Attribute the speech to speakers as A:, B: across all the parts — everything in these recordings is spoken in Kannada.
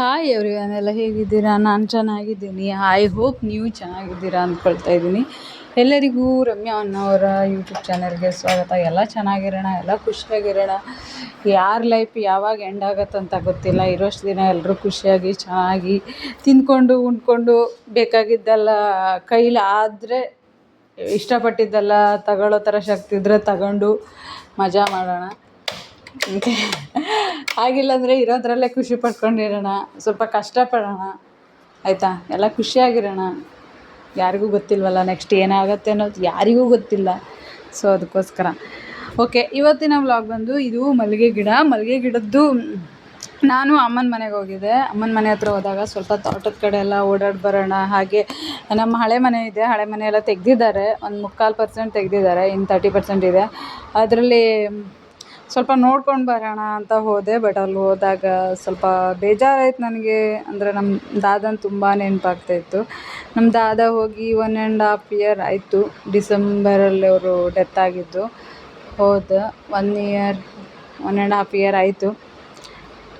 A: ಹಾಯ್ ಎವ್ರಿವನ್ ಎಲ್ಲ ಹೇಗಿದ್ದೀರಾ? ನಾನು ಚೆನ್ನಾಗಿದ್ದೀನಿ. ಐ ಹೋಪ್ ನೀವು ಚೆನ್ನಾಗಿದ್ದೀರಾ ಅಂದ್ಕೊಳ್ತಾ ಇದ್ದೀನಿ. ಎಲ್ಲರಿಗೂ ರಮ್ಯಾ ಅನ್ನೋರ ಯೂಟ್ಯೂಬ್ ಚಾನಲ್ಗೆ ಸ್ವಾಗತ. ಎಲ್ಲ ಚೆನ್ನಾಗಿರೋಣ, ಎಲ್ಲ ಖುಷಿಯಾಗಿರೋಣ. ಯಾರ ಲೈಫ್ ಯಾವಾಗ ಎಂಡ್ ಆಗುತ್ತಂತ ಗೊತ್ತಿಲ್ಲ. ಇರೋಷ್ಟು ದಿನ ಎಲ್ಲರೂ ಖುಷಿಯಾಗಿ, ಚೆನ್ನಾಗಿ ತಿಂದ್ಕೊಂಡು ಉಂಡ್ಕೊಂಡು ಬೇಕಾಗಿದ್ದೆಲ್ಲ ಕೈಲಾದರೆ ಇಷ್ಟಪಟ್ಟಿದ್ದೆಲ್ಲ ತಗೊಳ್ಳೋ ಥರ ಶಕ್ತಿ ಇದ್ದರೆ ತಗೊಂಡು ಮಜಾ ಮಾಡೋಣ. ಮತ್ತು ಆಗಿಲ್ಲ ಅಂದರೆ ಇರೋದ್ರಲ್ಲೇ ಖುಷಿ ಪಡ್ಕೊಂಡಿರೋಣ. ಸ್ವಲ್ಪ ಕಷ್ಟಪಡೋಣ. ಆಯಿತಾ? ಎಲ್ಲ ಖುಷಿಯಾಗಿರೋಣ. ಯಾರಿಗೂ ಗೊತ್ತಿಲ್ವಲ್ಲ ನೆಕ್ಸ್ಟ್ ಏನಾಗುತ್ತೆ ಅನ್ನೋದು ಯಾರಿಗೂ ಗೊತ್ತಿಲ್ಲ. ಸೊ ಅದಕ್ಕೋಸ್ಕರ. ಓಕೆ ಇವತ್ತಿನ ವ್ಲಾಗ್ ಬಂದು ಇದು ಮಲ್ಲಿಗೆ ಗಿಡ. ಮಲ್ಲಿಗೆ ಗಿಡದ್ದು ನಾನು ಅಮ್ಮನ ಮನೆಗೆ ಹೋಗಿದ್ದೆ. ಅಮ್ಮನ ಮನೆ ಹತ್ರ ಹೋದಾಗ ಸ್ವಲ್ಪ ತೋಟದ ಕಡೆ ಎಲ್ಲ ಓಡಾಡಿ ಬರೋಣ. ಹಾಗೆ ನಮ್ಮ ಹಳೆ ಮನೆ ಇದೆ. ಹಳೆ ಮನೆ ಎಲ್ಲ ತೆಗೆದಿದ್ದಾರೆ. ಒಂದು ಮುಕ್ಕಾಲು ಪರ್ಸೆಂಟ್ ತೆಗೆದಿದ್ದಾರೆ. ಇನ್ನು ತರ್ಟಿ ಪರ್ಸೆಂಟ್ ಇದೆ. ಅದರಲ್ಲಿ ಸ್ವಲ್ಪ ನೋಡ್ಕೊಂಡು ಬರೋಣ ಅಂತ ಹೋದೆ ಬಟ್ ಅಲ್ಲಿ ಹೋದಾಗ ಸ್ವಲ್ಪ ಬೇಜಾರಾಯ್ತು ನನಗೆ. ಅಂದರೆ ನಮ್ಮ ದಾದನ ತುಂಬ ನೆನಪಾಗ್ತಾಯಿತ್ತು ನಮ್ಮ ದಾದ ಹೋಗಿ ಒನ್ ಆ್ಯಂಡ್ ಹಾಫ್ ಇಯರ್ ಆಯಿತು. ಡಿಸೆಂಬರಲ್ಲಿ ಅವರು ಡೆತ್ ಆಗಿದ್ದು. ಹೋದ one year one and half year ಆಯಿತು.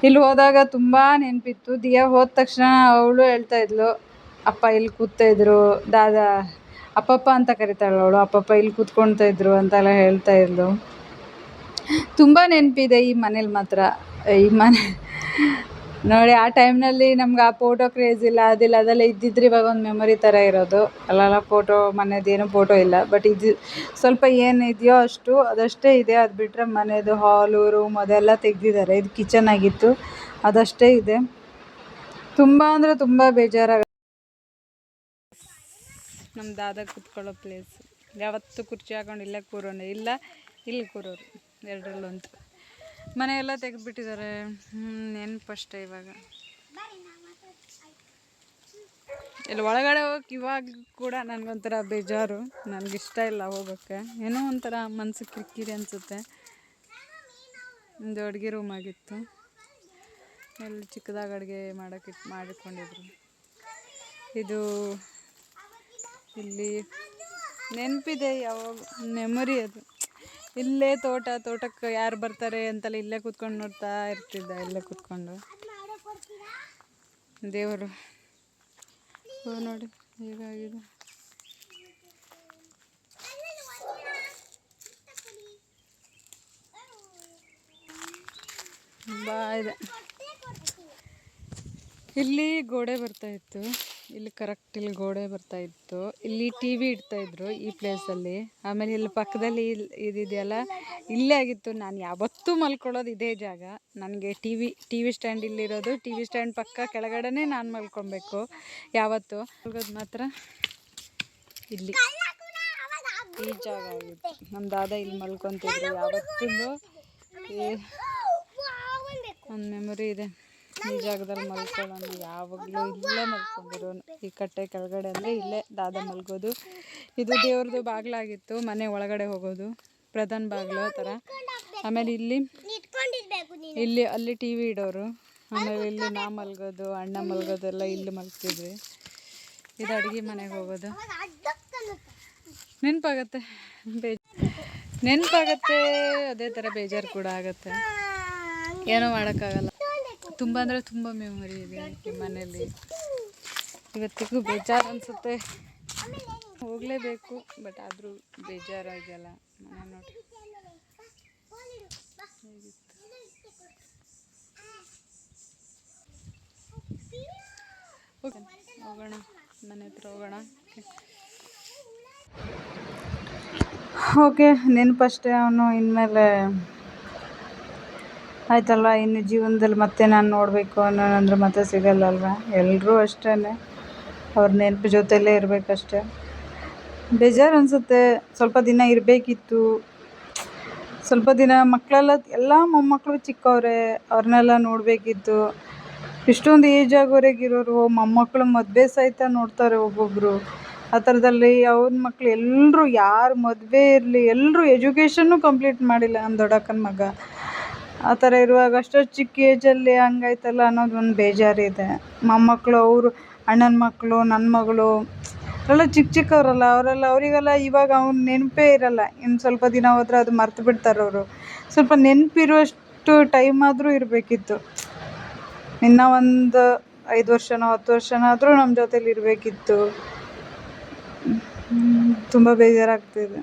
A: ಇಲ್ಲಿ ಹೋದಾಗ ತುಂಬ ನೆನಪಿತ್ತು. ದಿಯಾ ಹೋದ ತಕ್ಷಣ ಅವಳು ಹೇಳ್ತಾ ಇದ್ಲು, ಅಪ್ಪ ಇಲ್ಲಿ ಕೂತಾಯಿದ್ರು ದಾದ ಅಪ್ಪಪ್ಪ ಅಂತ ಕರಿತಾಳೆ ಅವಳು, ಅಪ್ಪಪ್ಪ ಇಲ್ಲಿ ಕೂತ್ಕೊಳ್ತಾ ಇದ್ರು ಅಂತೆಲ್ಲ ಹೇಳ್ತಾ ಇದ್ಲು. ತುಂಬ ನೆನಪಿದೆ ಈ ಮನೇಲಿ ಮಾತ್ರ. ಈ ಮನೆ ನೋಡಿ, ಆ ಟೈಮ್ನಲ್ಲಿ ನಮ್ಗೆ ಆ ಫೋಟೋ ಕ್ರೇಜ್ ಇಲ್ಲ, ಅದಿಲ್ಲ, ಅದೆಲ್ಲ ಇದ್ದಿದ್ರೆ ಇವಾಗ ಒಂದು ಮೆಮೊರಿ ಥರ ಇರೋದು. ಅಲ್ಲೆಲ್ಲ ಫೋಟೋ ಮನೆದೇನು ಫೋಟೋ ಇಲ್ಲ. ಬಟ್ ಇದು ಸ್ವಲ್ಪ ಏನು ಇದೆಯೋ ಅಷ್ಟು, ಅದಷ್ಟೇ ಇದೆ. ಅದು ಬಿಟ್ಟರೆ ಮನೆಯದು ಹಾಲು ರೂಮ್ ಅದೆಲ್ಲ ತೆಗೆದಿದ್ದಾರೆ. ಇದು ಕಿಚನ್ ಆಗಿತ್ತು, ಅದಷ್ಟೇ ಇದೆ. ತುಂಬ ಅಂದರೆ ತುಂಬ ಬೇಜಾರಾಗ ನಮ್ಮ ದಾದ ಕೂತ್ಕೊಳ್ಳೋ ಪ್ಲೇಸ್ ಯಾವತ್ತು ಕುರ್ಚಿ ಹಾಕೊಂಡು ಇಲ್ಲೇ ಕೂರೋಣ ಇಲ್ಲ, ಇಲ್ಲಿ ಕೂರೋರು. ಎರಡರಲ್ಲಂತೂ ಮನೆ ಮನೆಯೆಲ್ಲ ತೆಗೆದ್ಬಿಟ್ಟಿದ್ದಾರೆ. ನೆನಪು ಅಷ್ಟೇ ಇವಾಗ. ಇಲ್ಲಿ ಒಳಗಡೆ ಹೋಗಕ್ಕೆ ಇವಾಗ ಕೂಡ ನನಗೊಂಥರ ಬೇಜಾರು. ನನಗಿಷ್ಟ ಇಲ್ಲ ಹೋಗೋಕ್ಕೆ. ಏನೋ ಒಂಥರ ಮನಸ್ಸು ಕಿರಿಕಿರಿ ಅನಿಸುತ್ತೆ. ಒಂದು ಅಡುಗೆ ರೂಮ್ ಆಗಿತ್ತು. ಇಲ್ಲಿ ಚಿಕ್ಕದಾಗಿ ಅಡುಗೆ ಮಾಡೋಕ್ಕೆ ಮಾಡಿಕೊಂಡಿದ್ರು. ಇದು ಇಲ್ಲಿ ನೆನಪಿದೆ ಯಾವಾಗ ಮೆಮೊರಿ ಅದು. ಇಲ್ಲೇ ತೋಟ, ತೋಟಕ್ಕೆ ಯಾರು ಬರ್ತಾರೆ ಅಂತಲ್ಲ ಇಲ್ಲೇ ಕೂತ್ಕೊಂಡು ನೋಡ್ತಾ ಇರ್ತಿದ್ದ, ಇಲ್ಲೇ ಕೂತ್ಕೊಂಡು. ದೇವರು. ನೋಡಿ, ಹೇಗಾಗಿದೆ? ಇಲ್ಲಿ ಗೋಡೆ ಬರ್ತಾ ಇತ್ತು. ಇಲ್ಲಿ ಕರೆಕ್ಟ್ ಇಲ್ಲಿ ಗೋಡೆ ಬರ್ತಾ ಇತ್ತು. ಇಲ್ಲಿ ಟಿ ವಿ ಇಡ್ತಾಯಿದ್ರು ಈ ಪ್ಲೇಸಲ್ಲಿ ಆಮೇಲೆ ಇಲ್ಲಿ ಪಕ್ಕದಲ್ಲಿ ಇದಿದೆಯಲ್ಲ ಇಲ್ಲೇ ಆಗಿತ್ತು. ನಾನು ಯಾವತ್ತೂ ಮಲ್ಕೊಳ್ಳೋದು ಇದೇ ಜಾಗ. ನನಗೆ T V T V stand ಇಲ್ಲಿರೋದು ಟಿ ವಿ ಸ್ಟ್ಯಾಂಡ್ ಪಕ್ಕ ಕೆಳಗಡೆನೇ ನಾನು ಮಲ್ಕೊಬೇಕು ಯಾವತ್ತು. ಮಲ್ಗೋದು ಮಾತ್ರ ಇಲ್ಲಿ ಈ ಜಾಗ ಆಗಿತ್ತು. ನಮ್ಮ ದಾದ ಇಲ್ಲಿ ಮಲ್ಕೊತಿದ್ರು ಯಾವತ್ತೂ ಒಂದು ಮೆಮೊರಿ ಇದೆ. ಈ ಜಾಗದಲ್ಲಿ ಮಲ್ಕೊಳ್ಳೋಣ ಯಾವಾಗಲೂ ಇಲ್ಲೇ ಮಲ್ಕೊಂಡಿರೋನು. ಈ ಕಟ್ಟೆ ಕೆಳಗಡೆ ಅಂದರೆ ಇಲ್ಲೇ ದಾದ ಮಲ್ಗೋದು. ಇದು ದೇವ್ರದ್ದು ಬಾಗಿಲಾಗಿತ್ತು ಮನೆ ಒಳಗಡೆ ಹೋಗೋದು. ಪ್ರಧಾನ ಬಾಗಿಲು ಆ ಥರ. ಆಮೇಲೆ ಇಲ್ಲಿ ಇಲ್ಲಿ ಅಲ್ಲಿ ಟಿ ವಿ ಇಡೋರು. ಆಮೇಲೆ ಇಲ್ಲಿ ನಾ ಮಲ್ಗೋದು ಅಣ್ಣ ಮಲ್ಗೋದೆಲ್ಲ ಇಲ್ಲಿ ಮಲ್ಕಿದ್ವಿ ಇದು ಅಡುಗೆ ಮನೆಗೆ ಹೋಗೋದು. ನೆನಪಾಗತ್ತೆ. ಬೇಜ ನೆನಪಾಗತ್ತೆ. ಅದೇ ಥರ ಬೇಜಾರು ಕೂಡ ಆಗುತ್ತೆ. ಏನೂ ಮಾಡೋಕ್ಕಾಗಲ್ಲ. ತುಂಬ ಅಂದರೆ ತುಂಬ ಮೆಮೊರಿ ಇದೆ ಈ ಮನೇಲಿ. ಇವತ್ತಿಗೂ ಬೇಜಾರು ಅನಿಸುತ್ತೆ. ಹೋಗಲೇಬೇಕು ಬಟ್ ಆದರೂ ಬೇಜಾರಾಗಲ್ಲ ಮನೆ ನೋಡಿ ಹೋಗೋಣ, ಮನೆ ಹತ್ರ ಹೋಗೋಣ. ಓಕೆ ನೆನಪಷ್ಟೇ ಅವನು, ಇನ್ಮೇಲೆ ಆಯ್ತಲ್ವ? ಇನ್ನು ಜೀವನದಲ್ಲಿ ಮತ್ತೆ ನಾನು ನೋಡಬೇಕು ಅನ್ನೋನಂದ್ರೆ ಮತ್ತೆ ಸಿಗಲ್ಲಲ್ವ? ಎಲ್ಲರೂ ಅಷ್ಟೇ ಅವ್ರ ನೆನಪು ಜೊತೆಯಲ್ಲೇ ಇರಬೇಕಷ್ಟೆ. ಬೇಜಾರು ಅನಿಸುತ್ತೆ. ಸ್ವಲ್ಪ ದಿನ ಇರಬೇಕಿತ್ತು. ಸ್ವಲ್ಪ ದಿನ ಮಕ್ಕಳೆಲ್ಲ ಎಲ್ಲ ಮೊಮ್ಮಕ್ಕಳು ಚಿಕ್ಕವರೇ ಅವ್ರನ್ನೆಲ್ಲ ನೋಡಬೇಕಿತ್ತು. ಇಷ್ಟೊಂದು ಏಜ್ ಆಗೋರೆಗೆ ಇರೋರು ಮೊಮ್ಮಕ್ಕಳು ಮದುವೆ ಸಹಿತ ನೋಡ್ತಾರೆ ಒಬ್ಬೊಬ್ಬರು ಆ ಥರದಲ್ಲಿ ಅವ್ರ ಮಕ್ಕಳು ಎಲ್ಲರೂ ಯಾರು ಮದುವೆ ಇರಲಿ ಎಲ್ಲರೂ ಎಜುಕೇಷನ್ನು ಕಂಪ್ಲೀಟ್ ಮಾಡಿಲ್ಲ ನಮ್ಮ ದೊಡ್ಡಕ್ಕನ ಮಗ. ಆ ಥರ ಇರುವಾಗ ಅಷ್ಟೊಂದು ಚಿಕ್ಕ ಏಜಲ್ಲಿ ಹಂಗಾಯ್ತಲ್ಲ ಅನ್ನೋದು ಒಂದು ಬೇಜಾರಿದೆ. ಮೊಮ್ಮಕ್ಕಳು ಅವರು, ಅಣ್ಣನ ಮಕ್ಕಳು ನನ್ನ ಮಗಳು ಎಲ್ಲ ಚಿಕ್ಕ ಚಿಕ್ಕವರಲ್ಲ, ಅವರೆಲ್ಲ ಅವರಿಗೆಲ್ಲ ಇವಾಗ ಅವ್ನ ನೆನಪೇ ಇರಲ್ಲ. ಇನ್ನು ಸ್ವಲ್ಪ ದಿನ ಹೋದ್ರೆ ಅದು ಮರ್ತು ಬಿಡ್ತಾರೆ ಅವರು. ಸ್ವಲ್ಪ ನೆನಪಿರುವಷ್ಟು ಟೈಮ್ ಆದರೂ ಇರಬೇಕಿತ್ತು. ಇನ್ನ ಒಂದು ಐದು ವರ್ಷನೋ ಹತ್ತು ವರ್ಷನಾದರೂ ನಮ್ಮ ಜೊತೇಲಿ ಇರಬೇಕಿತ್ತು. ತುಂಬ ಬೇಜಾರಾಗ್ತಿದೆ.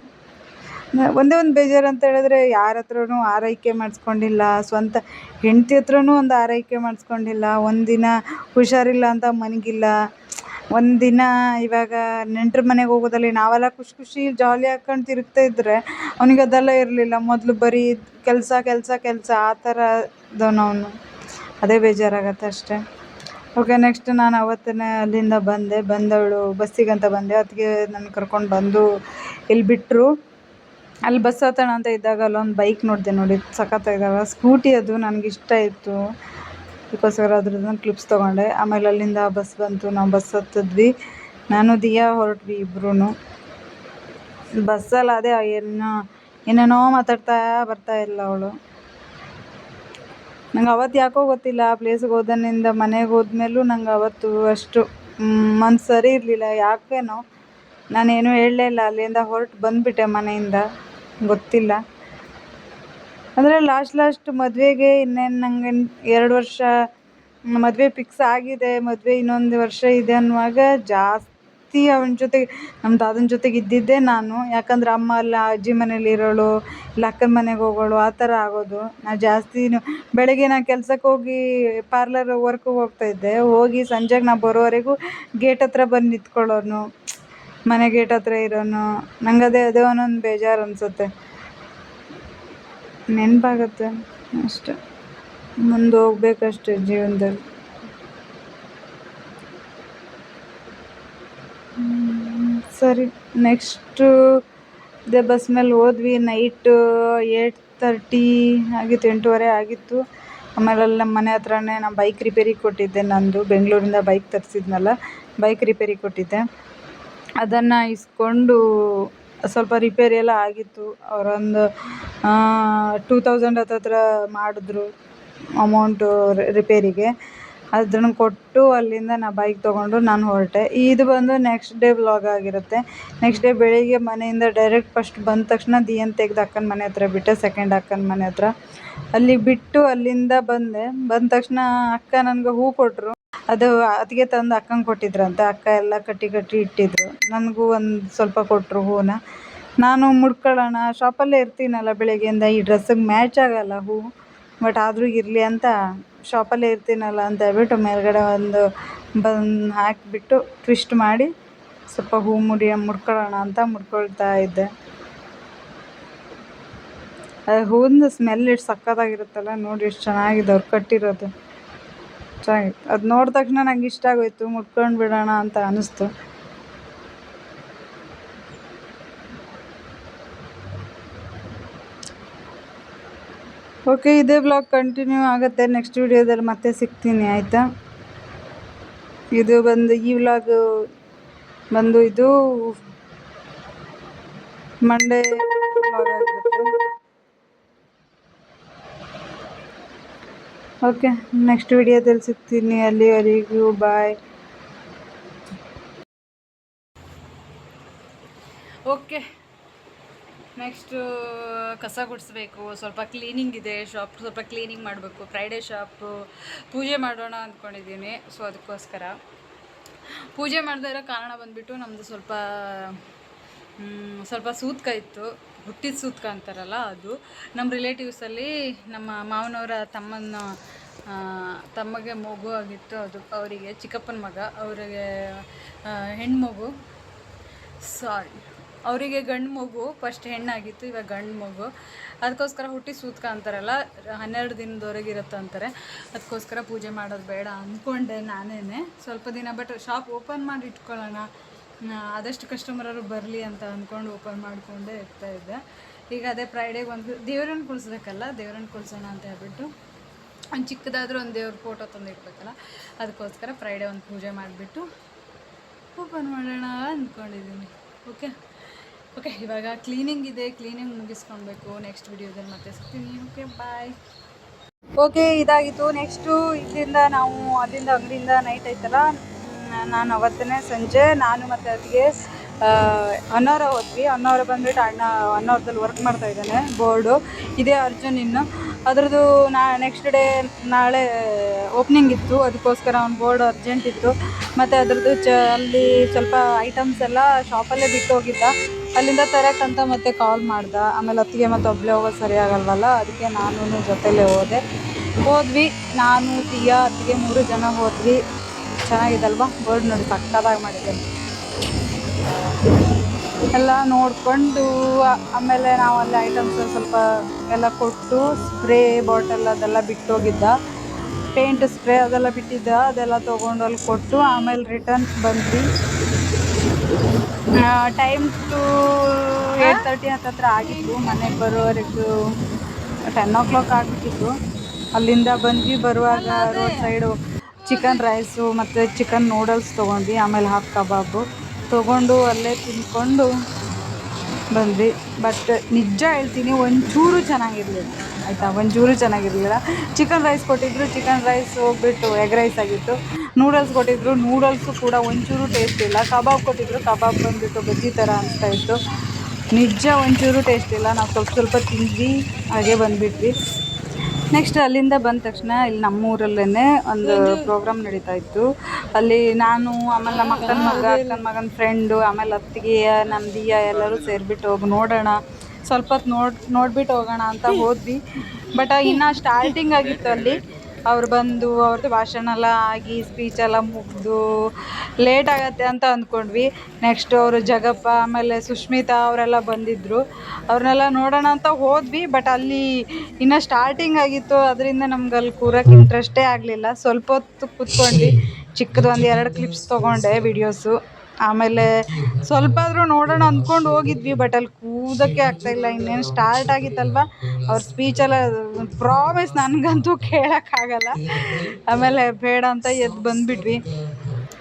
A: ಒಂದೇ ಒಂದು ಬೇಜಾರು ಅಂತ ಹೇಳಿದ್ರೆ ಯಾರ ಹತ್ರನೂ ಆರೈಕೆ ಮಾಡಿಸ್ಕೊಂಡಿಲ್ಲ, ಸ್ವಂತ ಹೆಂಡತಿ ಹತ್ರನೂ ಒಂದು ಆರೈಕೆ ಮಾಡಿಸ್ಕೊಂಡಿಲ್ಲ, ಒಂದಿನ ಹುಷಾರಿಲ್ಲ ಅಂತ ಮನಗಿಲ್ಲ. ಒಂದಿನ ಇವಾಗ ನೆಂಟ್ರ ಮನೆಗೆ ಹೋಗೋದಲ್ಲಿ ನಾವೆಲ್ಲ ಖುಷಿ ಖುಷಿ ಜಾಲಿ ಹಾಕ್ಕೊಂಡು ತಿರುಗ್ತಾ ಇದ್ದರೆ ಅವ್ನಿಗೆ ಅದೆಲ್ಲ ಇರಲಿಲ್ಲ. ಮೊದಲು ಬರೀ ಕೆಲಸ ಕೆಲಸ ಕೆಲಸ ಆ ಥರ ಇದ್ದವನು ಅವನು. ಅದೇ ಬೇಜಾರಾಗತ್ತೆ ಅಷ್ಟೇ. ಓಕೆ, ನೆಕ್ಸ್ಟ್ ನಾನು ಅವತ್ತೇ ಅಲ್ಲಿಂದ ಬಂದೆ, ಬಂದವಳು ಬಸ್ಸಿಗಂತ ಬಂದೆ. ಅದಕ್ಕೆ ನನ್ನ ಕರ್ಕೊಂಡು ಬಂದು ಇಲ್ಲಿ ಬಿಟ್ಟರು ಅಲ್ಲಿ ಬಸ್ ಹತ್ತೋಣ ಅಂತ ಇದ್ದಾಗ ಅಲ್ಲೊಂದು ಬೈಕ್ ನೋಡಿದೆ ನೋಡಿ ಸಖತ್ತಾಗಿದ್ದಾವೆ ಸ್ಕೂಟಿ ಅದು, ನನಗೆ ಇಷ್ಟ ಇತ್ತು. ಅದಕ್ಕೋಸ್ಕರ ಅದ್ರದ್ದು ಕ್ಲಿಪ್ಸ್ ತೊಗೊಂಡೆ. ಆಮೇಲೆ ಅಲ್ಲಿಂದ ಬಸ್ ಬಂತು. ನಾವು ಬಸ್ ಹತ್ತಿದ್ವಿ. ನಾನು, ದಿಯಾ ಹೊರಟ್ವಿ ಇಬ್ರೂ ಬಸ್ಸಲ್ಲಿ ಅದೇ ಏನೋ, ಏನೇನೋ ಮಾತಾಡ್ತಾ ಬರ್ತಾ ಇಲ್ಲ ಅವಳು. ನಂಗೆ ಅವತ್ತು ಯಾಕೋ ಗೊತ್ತಿಲ್ಲ. ಆ ಪ್ಲೇಸಿಗೆ ಹೋದನಿಂದ ಮನೆಗೆ ಹೋದ್ಮೇಲೂ ನಂಗೆ ಅವತ್ತು ಅಷ್ಟು ಮನ್ಸು ಸರಿ ಇರಲಿಲ್ಲ. ಯಾಕೇನೋ, ನಾನೇನು ಹೇಳಲೇ ಇಲ್ಲ. ಅಲ್ಲಿಂದ ಹೊರಟು ಬಂದುಬಿಟ್ಟೆ ಮನೆಯಿಂದ. ಗೊತ್ತಿಲ್ಲ. ಅಂದರೆ ಲಾಸ್ಟ್ ಲಾಸ್ಟ್ ಮದುವೆಗೆ ಇನ್ನೇನು ನಂಗೆ ಎರಡು ವರ್ಷ ಮದುವೆ ಫಿಕ್ಸ್ ಆಗಿದೆ, ಮದುವೆ ಇನ್ನೊಂದು ವರ್ಷ ಇದೆ ಅನ್ನುವಾಗ ಜಾಸ್ತಿ ಅವನ ಜೊತೆಗೆ ನಮ್ಮ ದಾದನ ಜೊತೆಗೆ ಇದ್ದಿದ್ದೆ ನಾನು. ಯಾಕಂದ್ರೆ ಅಮ್ಮ ಅಲ್ಲ ಅಜ್ಜಿ ಮನೇಲಿ ಇರೋಳು, ಇಲ್ಲ ಅಕ್ಕನ ಮನೆಗೆ ಹೋಗೋಳು, ಆ ಥರ ಆಗೋದು. ನಾ ಜಾಸ್ತಿ ಬೆಳಗ್ಗೆ ನಾ ಕೆಲ್ಸಕ್ಕೆ ಹೋಗಿ ಪಾರ್ಲರ್ ವರ್ಕ್ಗೆ ಹೋಗ್ತಾಯಿದ್ದೆ ಹೋಗಿ ಸಂಜೆಗೆ ನಾ ಬರೋವರೆಗೂ ಗೇಟ್ ಹತ್ರ ಬಂದು ನಿಂತ್ಕೊಳ್ಳೋನು. ಮನೆ ಗೇಟ್ ಹತ್ರ ಇರೋನು. ನಂಗೆ ಅದೇ ಅದೇ ಒಂದೊಂದು ಬೇಜಾರು ಅನಿಸುತ್ತೆ. ನೆನಪಾಗತ್ತೆ. ಅಷ್ಟೆ. ಮುಂದೆ ಹೋಗ್ಬೇಕಷ್ಟೆ ಜೀವನದಲ್ಲಿ. ಸರಿ ನೆಕ್ಸ್ಟು ಇದೇ ಬಸ್ ಮೇಲೆ ಹೋದ್ವಿ. ನೈಟು ಏಟ್ ತರ್ಟಿ ಆಗಿತ್ತು, ಎಂಟೂವರೆ ಆಗಿತ್ತು. ಆಮೇಲೆ ಅಲ್ಲಿ ನಮ್ಮ ಮನೆ ಹತ್ರನೇ ನಾನು ಬೈಕ್ ರಿಪೇರಿ ಕೊಟ್ಟಿದ್ದೆ ನಂದು. ಬೆಂಗಳೂರಿಂದ ಬೈಕ್ ತರಿಸಿದ್ನಲ್ಲ ಬೈಕ್ ರಿಪೇರಿ ಕೊಟ್ಟಿದ್ದೆ. ಅದನ್ನು ಇಸ್ಕೊಂಡು ಸ್ವಲ್ಪ ರಿಪೇರಿ ಎಲ್ಲ ಆಗಿತ್ತು. ಅವರೊಂದು ಟೂ ತೌಸಂಡ್ ಹತ್ರ ಮಾಡಿದ್ರು ಅಮೌಂಟು ರಿಪೇರಿಗೆ ಅದನ್ನು ಕೊಟ್ಟು ಅಲ್ಲಿಂದ ನಾ ಬೈಕ್ ತೊಗೊಂಡು ನಾನು ಹೊರಟೆ. ಇದು ಬಂದು ನೆಕ್ಸ್ಟ್ ಡೇ ವ್ಲಾಗ್ ಆಗಿರುತ್ತೆ. ನೆಕ್ಸ್ಟ್ ಡೇ ಬೆಳಿಗ್ಗೆ ಮನೆಯಿಂದ ಡೈರೆಕ್ಟ್ ಫಸ್ಟ್ ಬಂದ ತಕ್ಷಣ ದಿಯನ್ ತೆಗೆದು ಅಕ್ಕನ ಮನೆ ಹತ್ರ ಬಿಟ್ಟೆ ಸೆಕೆಂಡ್ ಅಕ್ಕನ ಮನೆ ಹತ್ರ. ಅಲ್ಲಿ ಬಿಟ್ಟು ಅಲ್ಲಿಂದ ಬಂದೆ. ಬಂದ ತಕ್ಷಣ ಅಕ್ಕ ನನಗೆ ಹೂ ಕೊಟ್ಟರು ಅದು ಅತ್ತಿಗೆ ತಂದು ಅಕ್ಕಂಗೆ ಕೊಟ್ಟಿದ್ರಂತೆ. ಅಕ್ಕ ಎಲ್ಲ ಕಟ್ಟಿ ಕಟ್ಟಿ ಇಟ್ಟಿದ್ರು. ನನಗೂ ಒಂದು ಸ್ವಲ್ಪ ಕೊಟ್ಟರು ಹೂವನ್ನ ನಾನು ಮುಡ್ಕೊಳ್ಳೋಣ ಶಾಪಲ್ಲೇ ಇರ್ತೀನಲ್ಲ ಬೆಳಗ್ಗೆಯಿಂದ, ಈ ಡ್ರೆಸ್ಸಿಗೆ ಮ್ಯಾಚ್ ಆಗೋಲ್ಲ ಹೂ ಬಟ್ ಆದರೂ ಇರಲಿ ಅಂತ ಶಾಪಲ್ಲೇ ಇರ್ತೀನಲ್ಲ ಅಂತ ಹೇಳ್ಬಿಟ್ಟು ಮೇಲ್ಗಡೆ ಒಂದು ಬಂದು ಹಾಕಿಬಿಟ್ಟು ಟ್ವಿಸ್ಟ್ ಮಾಡಿ ಸ್ವಲ್ಪ ಹೂ ಮುಡಿಯ ಮುಡ್ಕೊಳ್ಳೋಣ ಅಂತ ಮುಡ್ಕೊಳ್ತಾ ಇದ್ದೆ. ಅದು ಹೂವಿಂದು ಸ್ಮೆಲ್ ಎಷ್ಟು ಸಕ್ಕತ್ತಾಗಿರುತ್ತಲ್ಲ ನೋಡಿ ಎಷ್ಟು ಚೆನ್ನಾಗಿದೆ ಅವ್ರು ಕಟ್ಟಿರೋದು. ಚೆನ್ನಾಗಿತ್ತು ಅದು ನೋಡಿದ ತಕ್ಷಣ ನಂಗೆ ಇಷ್ಟ ಆಗೋಯ್ತು. ಮುಟ್ಕೊಂಡು ಬಿಡೋಣ ಅಂತ ಅನ್ನಿಸ್ತು ಓಕೆ ಇದೇ ಬ್ಲಾಗ್ ಕಂಟಿನ್ಯೂ ಆಗುತ್ತೆ. ನೆಕ್ಸ್ಟ್ ವಿಡಿಯೋದಲ್ಲಿ ಮತ್ತೆ ಸಿಗ್ತೀನಿ, ಆಯಿತಾ? ಇದು ಬಂದು, ಈ ವ್ಲಾಗ್ ಬಂದು ಇದು ಮಂಡೇ ಓಕೆ ನೆಕ್ಸ್ಟ್ ವಿಡಿಯೋದಲ್ಲಿ ಸಿಗ್ತೀನಿ. ಅಲ್ಲಿವರೆಗೂ ಬಾಯ್ ಓಕೆ ನೆಕ್ಸ್ಟು ಕಸ ಗುಡಿಸ್ಬೇಕು. ಸ್ವಲ್ಪ ಕ್ಲೀನಿಂಗ್ ಇದೆ ಶಾಪ್ ಸ್ವಲ್ಪ ಕ್ಲೀನಿಂಗ್ ಮಾಡಬೇಕು. ಫ್ರೈಡೇ ಶಾಪು ಪೂಜೆ ಮಾಡೋಣ ಅಂದ್ಕೊಂಡಿದ್ದೀನಿ. ಸೊ ಅದಕ್ಕೋಸ್ಕರ. ಪೂಜೆ ಮಾಡದೇ ಇರೋ ಕಾರಣ ಬಂದುಬಿಟ್ಟು ನಮ್ಮದು ಸ್ವಲ್ಪ ಸ್ವಲ್ಪ ಸೂತ್ಕ ಇತ್ತು. ಹುಟ್ಟಿದ ಸೂತ್ಕ ಅಂತಾರಲ್ಲ ಅದು. ನಮ್ಮ ರಿಲೇಟಿವ್ಸಲ್ಲಿ ನಮ್ಮ ಮಾವನವರ ತಮ್ಮನ ತಮ್ಮಗೆ ಮಗು ಆಗಿತ್ತು ಅದು, ಅವರಿಗೆ, ಚಿಕ್ಕಪ್ಪನ ಮಗ, ಅವರಿಗೆ ಹೆಣ್ಮಗು. ಮಗು ಸಾರಿ ಅವರಿಗೆ ಗಂಡು ಮಗು ಫಸ್ಟ್ ಹೆಣ್ಣಾಗಿತ್ತು, ಇವಾಗ ಗಂಡು ಮಗು. ಅದಕ್ಕೋಸ್ಕರ ಹುಟ್ಟಿ ಸೂತ್ಕ ಅಂತಾರಲ್ಲ, ಹನ್ನೆರಡು ದಿನದವರೆಗೆ ಇರುತ್ತೆ ಅಂತಾರೆ. ಅದಕ್ಕೋಸ್ಕರ ಪೂಜೆ ಮಾಡೋದು ಬೇಡ ಅಂದ್ಕೊಂಡೆ ನಾನೇ ಸ್ವಲ್ಪ ದಿನ ಬಟ್ ಶಾಪ್ ಓಪನ್ ಮಾಡಿ ಇಟ್ಕೊಳ್ಳೋಣ. ಆದಷ್ಟು ಕಸ್ಟಮರರು ಬರಲಿ ಅಂತ ಅಂದ್ಕೊಂಡು ಓಪನ್ ಮಾಡಿಕೊಂಡೇ ಇರ್ತಾ ಇದ್ದೆ. ಈಗ ಅದೇ ಫ್ರೈಡೇಗೆ ಒಂದು ದೇವ್ರನ್ನ ಕುಳಿಸ್ಬೇಕಲ್ಲ ದೇವ್ರನ್ನ ಕುಳ್ಸೋಣ ಅಂತ ಹೇಳ್ಬಿಟ್ಟು ಒಂದು ಚಿಕ್ಕದಾದರೂ ಒಂದು ದೇವ್ರ ಫೋಟೋ ತಂದು ಇಡ್ಬೇಕಲ್ಲ ಅದಕ್ಕೋಸ್ಕರ ಫ್ರೈಡೇ ಒಂದು ಪೂಜೆ ಮಾಡಿಬಿಟ್ಟು ಓಪನ್ ಮಾಡೋಣ ಅಂದ್ಕೊಂಡಿದ್ದೀನಿ ಓಕೆ ಓಕೆ ಇವಾಗ ಕ್ಲೀನಿಂಗ್ ಇದೆ ಕ್ಲೀನಿಂಗ್ ಮುಗಿಸ್ಕೊಳ್ಬೇಕು ನೆಕ್ಸ್ಟ್ ವಿಡಿಯೋದಲ್ಲಿ ಮತ್ತೆ ಸಿಗ್ತೀನಿ. ಓಕೆ ಬಾಯ್ ಓಕೆ ಇದಾಗಿತ್ತು. ನೆಕ್ಸ್ಟು ಇಲ್ಲಿಂದ ನಾವು ಅಲ್ಲಿಂದ ಅಂಗಡಿಯಿಂದ ನೈಟ್ ಆಯ್ತಲ್ಲ? ಮ್, ನಾನು ಅವತ್ತನೇ ಸಂಜೆ, ನಾನು ಮತ್ತು ಅದಕ್ಕೆ ಹೊನ್ನಾವರ ಹೋದ್ವಿ. ಹೊನ್ನಾವರ ಬಂದ್ಬಿಟ್ಟು ಅಣ್ಣ ಹೊನ್ನಾವರದಲ್ಲಿ ವರ್ಕ್ ಮಾಡ್ತಾ ಇದ್ದಾನೆ ಬೋರ್ಡು ಇದೇ ಅರ್ಜುನ್ ಇನ್ನು. ಅದ್ರದ್ದು ನಾ ನೆಕ್ಸ್ಟ್ ಡೇ ನಾಳೆ ಓಪನಿಂಗ್ ಇತ್ತು. ಅದಕ್ಕೋಸ್ಕರ ಅವ್ನು ಬೋರ್ಡ್ ಅರ್ಜೆಂಟ್ ಇತ್ತು. ಮತ್ತು ಅದ್ರದ್ದು ಚ, ಅಲ್ಲಿ ಸ್ವಲ್ಪ ಐಟಮ್ಸ್ ಎಲ್ಲ ಶಾಪಲ್ಲೇ ಬಿಟ್ಟು ಹೋಗಿದ್ದ. ಅಲ್ಲಿಂದ ತರಕ್ಕಂತ ಮತ್ತೆ ಕಾಲ್ ಮಾಡ್ದ. ಆಮೇಲೆ ಅತ್ತಿಗೆ ಮತ್ತು ಒಬ್ಬಳೇ ಹೋಗೋದು ಸರಿ ಆಗಲ್ವಲ್ಲ ಅದಕ್ಕೆ ನಾನು ಜೊತೆಲೇ ಹೋದೆ. ಹೋದ್ವಿ. ನಾನು ದಿಯಾ ಅತ್ತಿಗೆ ಮೂರು ಜನ ಹೋದ್ವಿ. ಚೆನ್ನಾಗಿದಲ್ವಾ? ಬೋರ್ಡ್ ನೋಡಿ ಸಕ್ಕತ್ತಾಗಿ ಮಾಡಿದೆ. ಎಲ್ಲ ನೋಡಿಕೊಂಡು ಆಮೇಲೆ ನಾವು ಅಲ್ಲಿ ಐಟಮ್ಸ್ ಸ್ವಲ್ಪ ಎಲ್ಲ ಕೊಟ್ಟು ಸ್ಪ್ರೇ ಬಾಟಲ್ ಅದೆಲ್ಲ ಬಿಟ್ಟು ಹೋಗಿದ್ದ ಪೇಂಟ್ ಸ್ಪ್ರೇ ಅದೆಲ್ಲ ಬಿಟ್ಟಿದ್ದ. ಅದೆಲ್ಲ ತೊಗೊಂಡು ಅಲ್ಲಿ ಕೊಟ್ಟು ಆಮೇಲೆ ರಿಟರ್ನ್ ಬಂದ್ವಿ. ಟೈಮ್ ಟು ಏಟ್ ತರ್ಟಿ ಹತ್ತತ್ರ ಆಗಿತ್ತು. ಮನೆಗೆ ಬರೋವರೆಗೂ ಟೆನ್ ಓ ಕ್ಲಾಕ್ ಆಗಿಬಿಟ್ಟಿತ್ತು. ಅಲ್ಲಿಂದ ಬಂದ್ವಿ ಬರುವಾಗ ರೋಡ್ ಸೈಡು ಚಿಕನ್ ರೈಸು ಮತ್ತು ಚಿಕನ್ ನೂಡಲ್ಸ್ ತೊಗೊಂಡ್ವಿ ಆಮೇಲೆ ಹಾಫ್ ಕಬಾಬು ತೊಗೊಂಡು ಅಲ್ಲೇ ತಿಂದ್ಕೊಂಡು ಬಂದ್ವಿ. ಬಟ್ ನಿಜ ಹೇಳ್ತೀನಿ, ಒಂಚೂರು ಚೆನ್ನಾಗಿರಲಿಲ್ಲ. ಆಯಿತಾ? ಒಂಚೂರು ಚೆನ್ನಾಗಿರಲಿಲ್ಲ. ಚಿಕನ್ ರೈಸ್ ಕೊಟ್ಟಿದ್ರು, ಚಿಕನ್ ರೈಸ್ ಹೋಗ್ಬಿಟ್ಟು ಎಗ್ ರೈಸ್ ಆಗಿತ್ತು. ನೂಡಲ್ಸ್ ಕೊಟ್ಟಿದ್ರು ನೂಡಲ್ಸು ಕೂಡ ಒಂಚೂರು ಟೇಸ್ಟ್ ಇಲ್ಲ. ಕಬಾಬ್ ಕೊಟ್ಟಿದ್ರು ಕಬಾಬ್ ಬಂದುಬಿಟ್ಟು ಬಜ್ಜಿ ಥರ ಅನಿಸ್ತಾ ಇತ್ತು. ನಿಜ ಒಂಚೂರು ಟೇಸ್ಟ್ ಇಲ್ಲ. ನಾವು ಸ್ವಲ್ಪ ಸ್ವಲ್ಪ ತಿಂದ್ವಿ, ಹಾಗೆ ಬಂದುಬಿಟ್ವಿ. ನೆಕ್ಸ್ಟ್ ಅಲ್ಲಿಂದ ಬಂದ ತಕ್ಷಣ ಇಲ್ಲಿ ನಮ್ಮ ನಮ್ಮೂರಲ್ಲೇ ಒಂದು ಪ್ರೋಗ್ರಾಮ್ ನಡೀತಾ ಇತ್ತು. ಅಲ್ಲಿ ನಾನು ಆಮೇಲೆ ನಮ್ಮ ಅಕ್ಕನ ಮಗ ಅಕ್ಕನ ಮಗನ ಫ್ರೆಂಡು ಆಮೇಲೆ ಅತ್ತಿಗೆ ನಮ್ಮ ದಿಯ ಎಲ್ಲರೂ ಸೇರಿಬಿಟ್ಟು ಹೋಗಿ ನೋಡೋಣ. ಸ್ವಲ್ಪ ಹೊತ್ತು ನೋಡಿ ನೋಡ್ಬಿಟ್ಟು ಹೋಗೋಣ ಅಂತ ಹೋದ್ವಿ. ಬಟ್ ಇನ್ನು ಸ್ಟಾರ್ಟಿಂಗ್ ಆಗಿತ್ತು ಅಲ್ಲಿ. ಅವ್ರು ಬಂದು ಅವ್ರದ್ದು ಭಾಷಣ ಎಲ್ಲ ಆಗಿ ಸ್ಪೀಚ್ ಎಲ್ಲ ಮುಗಿದು ಲೇಟ್ ಆಗುತ್ತೆ ಅಂತ ಅಂದ್ಕೊಂಡ್ವಿ. ನೆಕ್ಸ್ಟ್ ಅವರು ಜಗಪ್ಪ ಆಮೇಲೆ ಸುಷ್ಮಿತಾ ಅವರೆಲ್ಲ ಬಂದಿದ್ದರು ಅವ್ರನ್ನೆಲ್ಲ ನೋಡೋಣ ಅಂತ ಹೋದ್ವಿ ಬಟ್ ಅಲ್ಲಿ ಇನ್ನ ಸ್ಟಾರ್ಟಿಂಗ್ ಆಗಿತ್ತು ಅದರಿಂದ ನಮ್ಗೆ ಅಲ್ಲಿ ಕೂರಕ್ಕೆ ಇಂಟ್ರೆಸ್ಟೇ ಆಗಲಿಲ್ಲ. ಸ್ವಲ್ಪ ಹೊತ್ತು ಕೂತ್ಕೊಂಡ್ವಿ. ಚಿಕ್ಕದು ಒಂದು ಎರಡು ಕ್ಲಿಪ್ಸ್ ತಗೊಂಡೆ ವಿಡಿಯೋಸು ಆಮೇಲೆ ಸ್ವಲ್ಪ ಆದರೂ ನೋಡೋಣ ಅಂದ್ಕೊಂಡು ಹೋಗಿದ್ವಿ ಬಟ್ ಅಲ್ಲಿ ಕೂದೋಕ್ಕೆ ಇಲ್ಲ. ಇನ್ನೇನು ಸ್ಟಾರ್ಟ್ ಆಗಿತ್ತಲ್ವ? ಅವ್ರ ಸ್ಪೀಚೆಲ್ಲ ಪ್ರಾಮಿಸ್ ನನಗಂತೂ ಕೇಳೋಕ್ಕಾಗಲ್ಲ ಆಮೇಲೆ ಬೇಡ ಅಂತ ಎದ್ದು ಬಂದ್ಬಿಟ್ವಿ.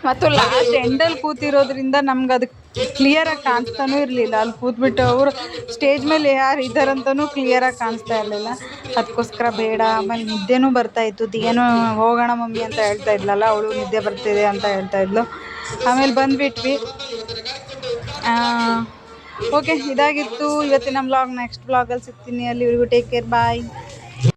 A: ಮತ್ತು ಲಾಸ್ಟ್ ಎಂಡಲ್ಲಿ ಕೂತಿರೋದ್ರಿಂದ ನಮ್ಗೆ ಅದಕ್ಕೆ ಕ್ಲಿಯರಾಗಿ ಕಾಣಿಸ್ತಾನೂ ಇರಲಿಲ್ಲ. ಅಲ್ಲಿ ಕೂತ್ಬಿಟ್ಟು ಅವರು ಸ್ಟೇಜ್ ಮೇಲೆ ಯಾರು ಇದ್ದಾರಂತನೂ ಕ್ಲಿಯರಾಗಿ ಕಾಣಿಸ್ತಾ ಇರಲಿಲ್ಲ. ಅದಕ್ಕೋಸ್ಕರ ಬೇಡ, ಆಮೇಲೆ ನಿದ್ದೆನೂ ಬರ್ತಾಯಿತ್ತು ಏನೋ ಹೋಗೋಣ ಮಮ್ಮಿ ಅಂತ ಹೇಳ್ತಾ ಇದ್ಲಲ್ಲ, ಅವಳು ನಿದ್ದೆ ಬರ್ತಿದೆ ಅಂತ ಹೇಳ್ತಾ ಇದ್ಲು. ಆಮೇಲೆ ಬಂದ್ಬಿಟ್ವಿ. ಓಕೆ ಇದಾಗಿತ್ತು ಇವತ್ತಿನ ಬ್ಲಾಗ್ ನೆಕ್ಸ್ಟ್ ವ್ಲಾಗಲ್ಲಿ ಸಿಗ್ತೀನಿ. ಅಲ್ಲಿವರೆಗೂ ಟೇಕ್ ಕೇರ್ ಬಾಯ್